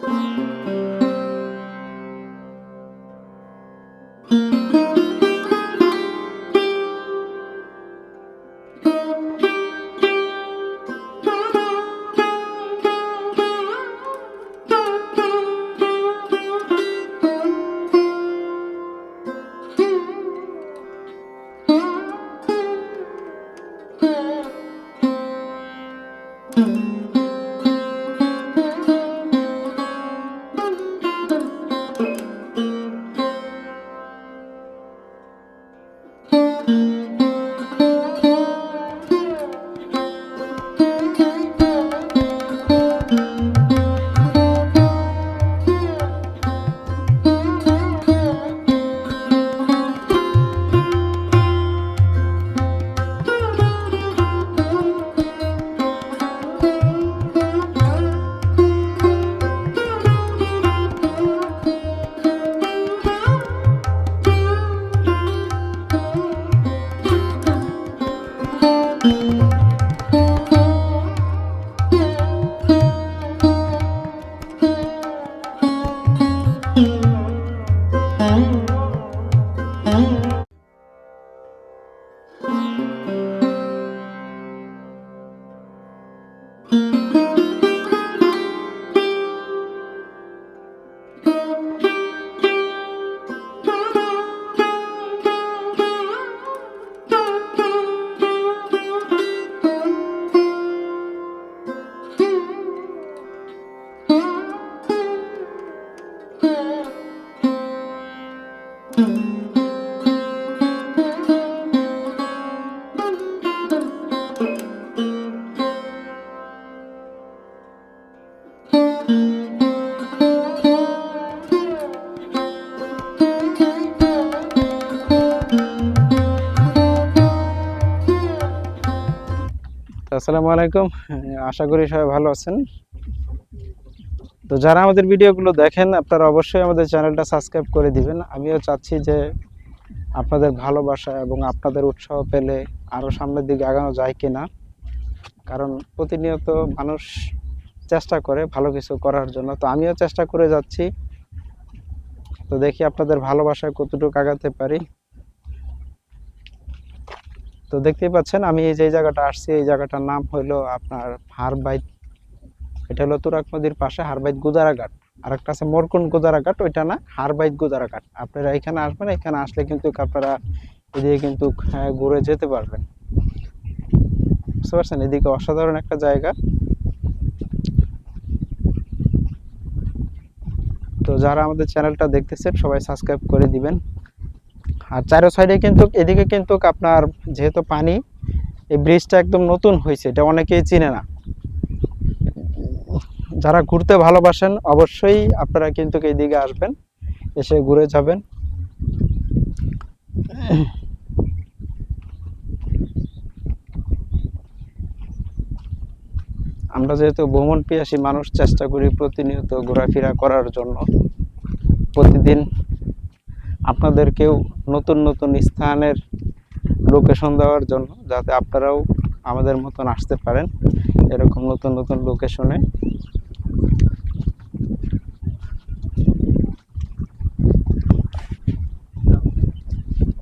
তো আসসালামু আলাইকুম। আশা করি সবাই ভালো আছেন। তো যারা আমাদের ভিডিওগুলো দেখেন, আপনারা অবশ্যই আমাদের চ্যানেলটা সাবস্ক্রাইব করে দিবেন। আমিও চাচ্ছি যে আপনাদের ভালোবাসা এবং আপনাদের উৎসাহ পেলে আরও সামনের দিকে আগানো যায় কি না কারণ প্রতিনিয়ত মানুষ চেষ্টা করে ভালো কিছু করার জন্য। তো আমিও চেষ্টা করে যাচ্ছি। তো দেখি আপনাদের ভালোবাসায় কতটুকু আগাতে পারি। তো দেখতেই পাচ্ছেন আমি এই যে জায়গাটা আসছি এই জায়গাটার নাম হলো আপনার হারবাইত। এটা হলো তুরাক নদীর পাশে হারবাইত গুদারাঘাট। আর একটা আছে মরকুন গুদারাঘাট ওইটা না হারবাইত গুদারাঘাট। আপনারা এখানে আসবেন এখানে আসলে কিন্তু আপনারা এদিকে কিন্তু আহ, ঘুরে যেতে পারবেন। বুঝতে পারছেন? এদিকে অসাধারণ একটা জায়গা। তো যারা আমাদের চ্যানেলটা দেখতেছেন সবাই সাবস্ক্রাইব করে দিবেন। আর চারো সাইডে কিন্তু এদিকে কিন্তু আপনার যেহেতু পানি, এই ব্রিজটা একদম নতুন হয়েছে, এটা অনেকেই চিনে না। যারা ঘুরতে ভালোবাসেন, অবশ্যই আপনারা কিন্তু এইদিকে আসবেন, এসে ঘুরে যাবেন। আমরা যেহেতু ভ্রমণ পিয়াসী মানুষ, চেষ্টা করি প্রতিনিয়ত ঘোরাফেরা করার জন্য। প্রতিদিন আপনাদেরকেও নতুন নতুন স্থানের লোকেশন দেওয়ার জন্য যাতে আপনারাও আমাদের মতন আসতে পারেন এরকম নতুন নতুন লোকেশনে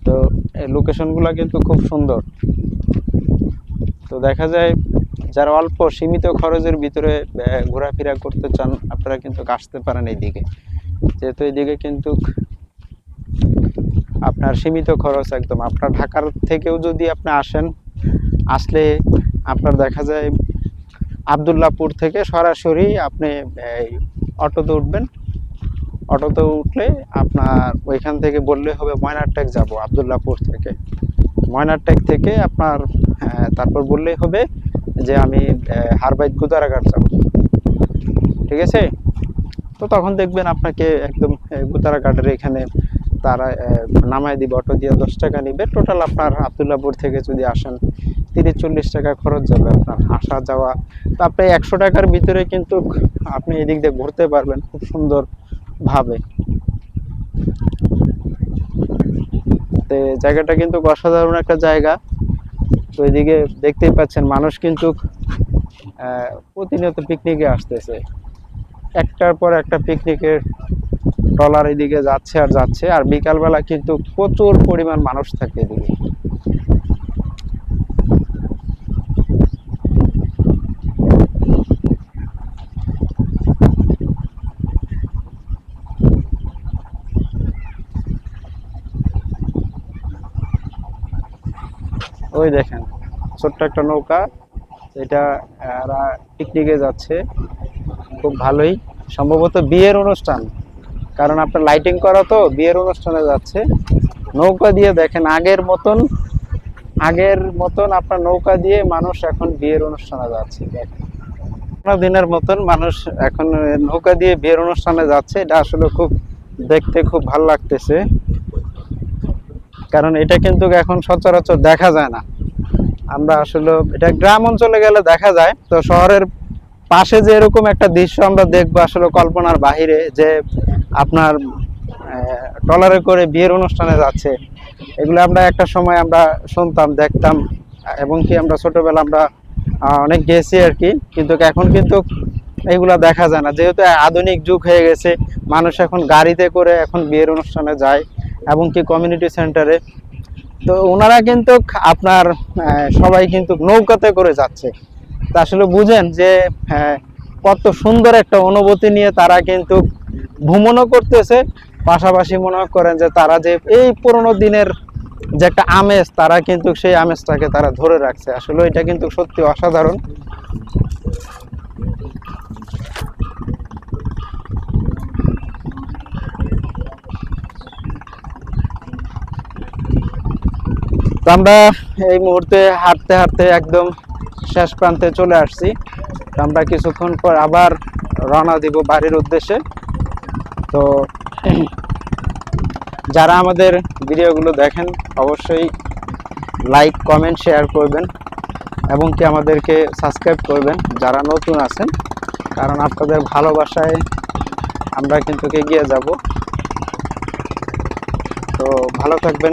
তো এই লোকেশনগুলো কিন্তু খুব সুন্দর। তো দেখা যায় যারা অল্প সীমিত খরচের ভিতরে ঘোরাফেরা করতে চান, আপনারা কিন্তু আসতে পারেন এইদিকে। যেহেতু এইদিকে কিন্তু আপনার সীমিত খরচ একদম। আপনার ঢাকার থেকেও যদি আপনি আসেন আসলে আপনার দেখা যায় আবদুল্লাপুর থেকে সরাসরি আপনি অটোতে উঠবেন। অটোতে উঠলে আপনার ওইখান থেকে বললে হবে ময়নারটেক যাব আবদুল্লাপুর থেকে। ময়নারটেক থেকে আপনার তারপর বললেই হবে যে আমি আহ, হারবাইত গুদারাঘাট যাব। ঠিক আছে? তো তখন দেখবেন আপনাকে একদম আহ, গুদারাঘাটের এখানে তারা নামায় দিবে, অটো দিয়ে দশ টাকা নিবে। টোটাল আপনার আবদুল্লাপুর থেকে যদি আসেন, তিরিশ চল্লিশ টাকা খরচ যাবে আপনার আসা যাওয়া। তো আপনি একশো টাকার ভিতরে কিন্তু আপনি এদিক দিয়ে ঘুরতে পারবেন, খুব সুন্দর ভাবে। তো জায়গাটা কিন্তু অসাধারণ একটা জায়গা। তো এদিকে দেখতেই পাচ্ছেন, মানুষ কিন্তু প্রতিনিয়ত পিকনিকে আসতেছে। একটার পর একটা পিকনিকের ট্রলার এদিকে যাচ্ছে আর যাচ্ছে, আর বিকালবেলা কিন্তু প্রচুর পরিমাণ মানুষ থাকে এদিকে। ওই দেখেন, ছোট্ট একটা নৌকা, এটা পিকনিকে যাচ্ছে। খুব ভালোই। সম্ভবত বিয়ের অনুষ্ঠান। কারণ আপনার লাইটিং করা তো, বিয়ের অনুষ্ঠানে যাচ্ছে। নৌকা দিয়ে দেখেন, আগের মতন আগের মতন আপনার নৌকা দিয়ে মানুষ এখন বিয়ের অনুষ্ঠানে যাচ্ছে। দিনের মতন মানুষ এখন নৌকা দিয়ে বিয়ের অনুষ্ঠানে যাচ্ছে। এটা আসলে খুব দেখতে খুব ভালো লাগতেছে। কারণ এটা কিন্তু এখন সচরাচর দেখা যায় না। আমরা আসলে, এটা গ্রাম অঞ্চলে গেলে দেখা যায়। তো শহরের পাশে যে এরকম একটা দৃশ্য আমরা দেখব আসলে কল্পনার বাহিরে, যে আপনার ট্রলারে করে বিয়ের অনুষ্ঠানে যাচ্ছে, এগুলো আমরা একটা সময় আমরা শুনতাম, দেখতাম, এবং কি আমরা ছোটবেলা আমরা অনেক গেছি আর কি, কিন্তু এখন কিন্তু এগুলা দেখা যায় না। যেহেতু আধুনিক যুগ হয়ে গেছে, মানুষ এখন গাড়িতে করে এখন বিয়ের অনুষ্ঠানে যায়, এবং কি কমিউনিটি সেন্টারে তো ওনারা কিন্তু আপনার সবাই কিন্তু নৌকাতে করে যাচ্ছে। তা আসলে বুঝেন যে কত সুন্দর একটা অনুভূতি নিয়ে তারা কিন্তু ভ্রমণও করতেছে, পাশাপাশি মনে করেন যে তারা যে এই পুরোনো দিনের যে একটা আমেজ, তারা কিন্তু সেই আমেজটাকে তারা ধরে রাখছে। আসলে এটা কিন্তু সত্যি অসাধারণ। আমরা এই মুহূর্তে হাঁটতে হাঁটতে একদম শেষ প্রান্তে চলে আসছি। আমরা কিছুক্ষণ পর আবার রওনা দিব বাড়ির উদ্দেশ্যে। তো যারা আমাদের ভিডিওগুলো দেখেন, অবশ্যই লাইক কমেন্ট শেয়ার করবেন এবং কি আমাদেরকে সাবস্ক্রাইব করবেন যারা নতুন আছেন। কারণ আপনাদের ভালোবাসায় আমরা কিন্তু এগিয়ে যাব। তো ভালো থাকবেন।